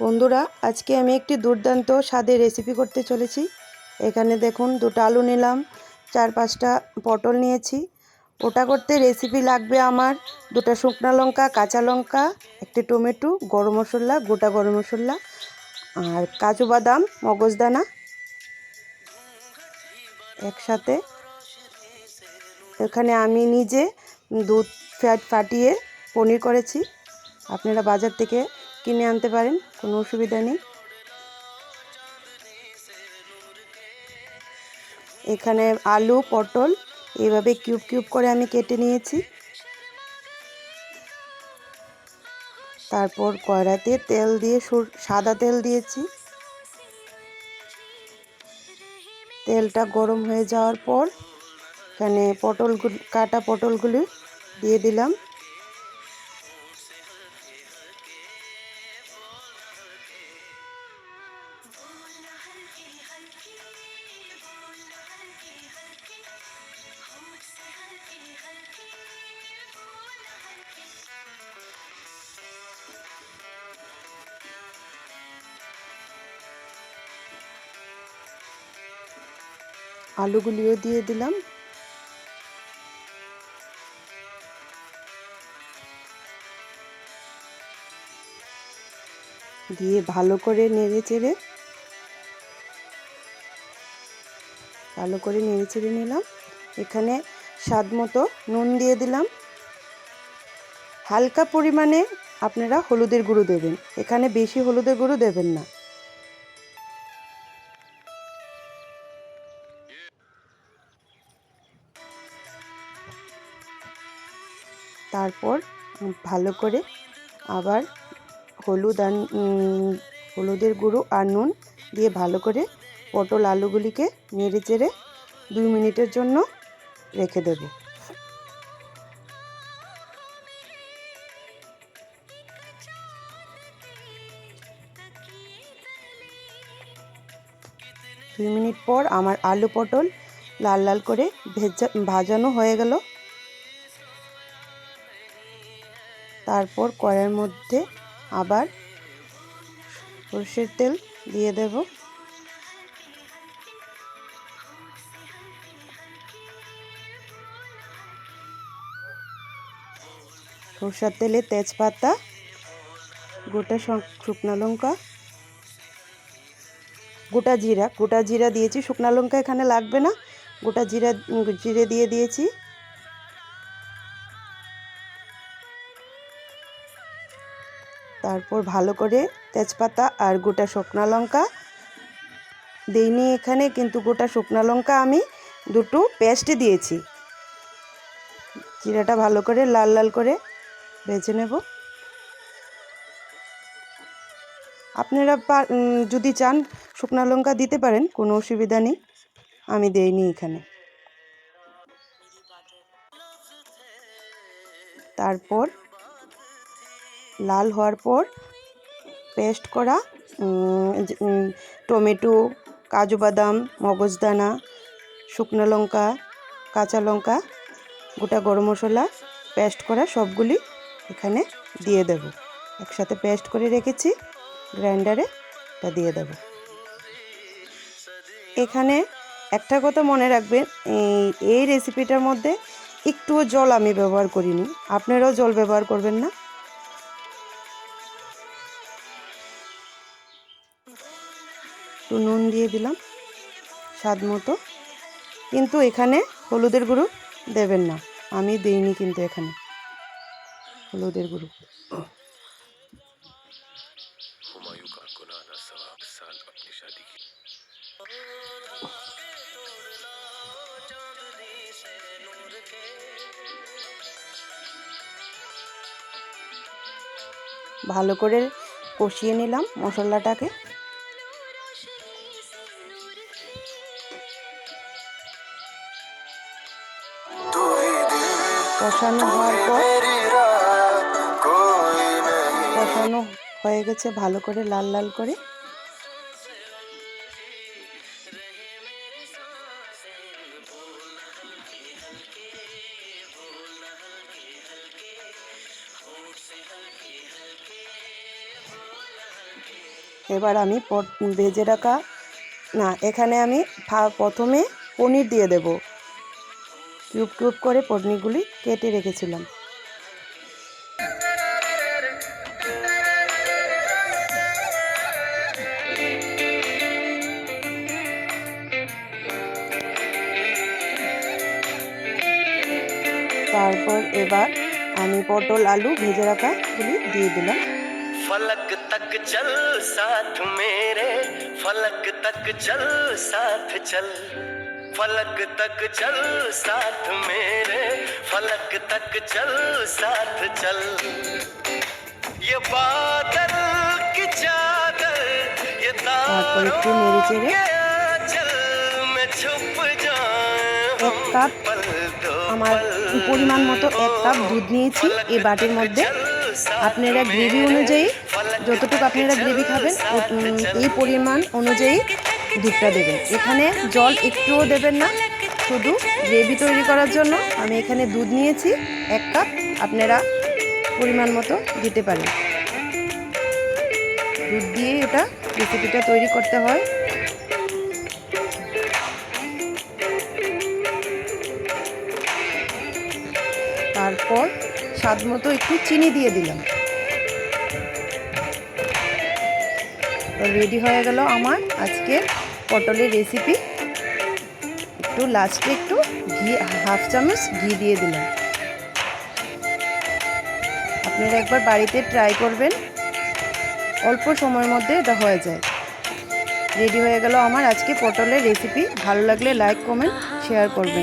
বন্ধুরা, আজকে আমি একটি দুর্দান্ত স্বাদের রেসিপি করতে চলেছি। এখানে দেখুন, দুটো আলু নিলাম, চার পাঁচটা পটল নিয়েছি। ওটা করতে রেসিপি লাগবে আমার দুটো শুকনো লঙ্কা, কাঁচা লঙ্কা, একটি টমেটো, গরম মশলা, গোটা গরম মশলা, আর কাজু বাদাম মগজদানা একসাথে এখানে আমি নিজে দুধ ফ্যাট ফাটিয়ে পনির করেছি। আপনারা বাজার থেকে কিনে আনতে পারেন, কোনো অসুবিধা নেই। এখানে আলু, পটল এইভাবে কিউব কিউব করে আমি কেটে নিয়েছি। তারপর কড়াইতে তেল দিয়ে সাদা তেল দিয়েছি। তেলটা গরম হয়ে যাওয়ার পর এখানে পটলগুলি, কাটা পটলগুলি দিয়ে দিলাম। আলুগুলিও দিয়ে দিলাম। দিয়ে ভালো করে নেড়ে চেড়ে ভালো করে নেড়ে চেড়ে নিলাম। এখানে স্বাদ মতো নুন দিয়ে দিলাম। হালকা পরিমাণে আপনারা হলুদের গুঁড়ো দেবেন। এখানে বেশি হলুদের গুঁড়ো দেবেন না। তারপর ভালো করে আবার হলুদ আর হলুদের গুঁড়ো আর নুন দিয়ে ভালো করে পটল আলুগুলিকে নেড়ে চেড়ে দুই মিনিটের জন্য রেখে দেব। দুই মিনিট পর আমার আলু পটল লাল লাল করে ভেজা, ভাজানো হয়ে গেল। তারপর কড়াইয়ের মধ্যে আবার সর্ষের তেল দিয়ে দেব। সরষের তেলে তেজপাতা, গোটা শক- শুকনো লঙ্কা, গোটা জিরা গোটা জিরা দিয়েছি। শুকনো লঙ্কা এখানে লাগবে না। গোটা জিরা, জিরে দিয়ে দিয়েছি। তারপর ভালো করে তেজপাতা আর গোটা শুকনো লঙ্কা। দিইনি এখানে কিন্তু গোটা শুকনো লঙ্কা আমি দুটো পেস্ট দিয়েছি। জিরাটা ভালো করে লাল লাল করে ভেজে নেব। আপনারা যদি চান শুকনো লঙ্কা দিতে পারেন, কোনো অসুবিধা নেই। আমি দেইনি এখানে। তারপর লাল হওয়ার পর পেস্ট করা টমেটো, কাজু বাদাম মগজদানা শুকনো লঙ্কা, কাঁচা লঙ্কা, গোটা গরম মশলা পেস্ট করা সবগুলি এখানে দিয়ে দেব। একসাথে পেস্ট করে রেখেছি, গ্রাইন্ডারে তা দিয়ে দেব। এখানে একটা কথা মনে রাখবেন, এই রেসিপিটার মধ্যে একটুও জল আমি ব্যবহার করিনি। আপনারাও জল ব্যবহার করবেন না। একটু নুন দিয়ে দিলাম, স্বাদ মতো। কিন্তু এখানে হলুদের গুঁড়ো দেবেন না, আমি দিইনি কিন্তু এখানে হলুদের গুঁড়ো। ভালো করে কষিয়ে নিলাম মশলাটাকে। কষানো হওয়ার পর কষানো হয়ে গেছে ভালো করে লাল লাল করে। এবার আমি ভেজে রাখা না, এখানে আমি প্রথমে পনির দিয়ে দেবো। কিউব কিউব করে পনিরগুলি কেটে রেখেছিলাম তারপর এবার আমি পটল আলু ভেজে রাখাগুলি দিয়ে দিলাম फलक तक चल साथ मेरे फलक तक चल साथ चल फलक तक चल साथ मेरे फलक तक चल साथ चल ये बादल की चादर ये তারপর तारों একটু নেড়ে চেড়ে के आंचल में छुप जाए এক কাপ पल दो আমার পরিমাণ মতো এক কাপ দুধ নিয়েছি এই বাটির মধ্যে আপনারা গ্রেভি অনুযায়ী যতটুকু আপনারা গ্রেভি খাবেন ও- উম, এই পরিমাণ অনুযায়ী দুধটা দেবেন। এখানে জল একটুও দেবেন না, শুধু গ্রেভি তৈরি করার জন্য। আমি এখানে দুধ নিয়েছি, এক কাপ, আপনারা পরিমাণ মতো দিতে পারেন। দুধ দিয়ে এটা রেসিপিটা তৈরি করতে হয়। তারপর স্বাদ মতো একটু চিনি দিয়ে দিলাম। রেডি হয়ে গেল আমার আজকের পটলের রেসিপি একটু লাস্টে একটু ঘি হাফ চামচ ঘি দিয়ে দিলাম। আপনারা একবার বাড়িতে ট্রাই করবেন। অল্প সময়ের মধ্যে এটা হয়ে যায়। রেডি হয়ে গেল আমার আজকে পটলের রেসিপি ভালো লাগলে লাইক কমেন্ট শেয়ার করবেন।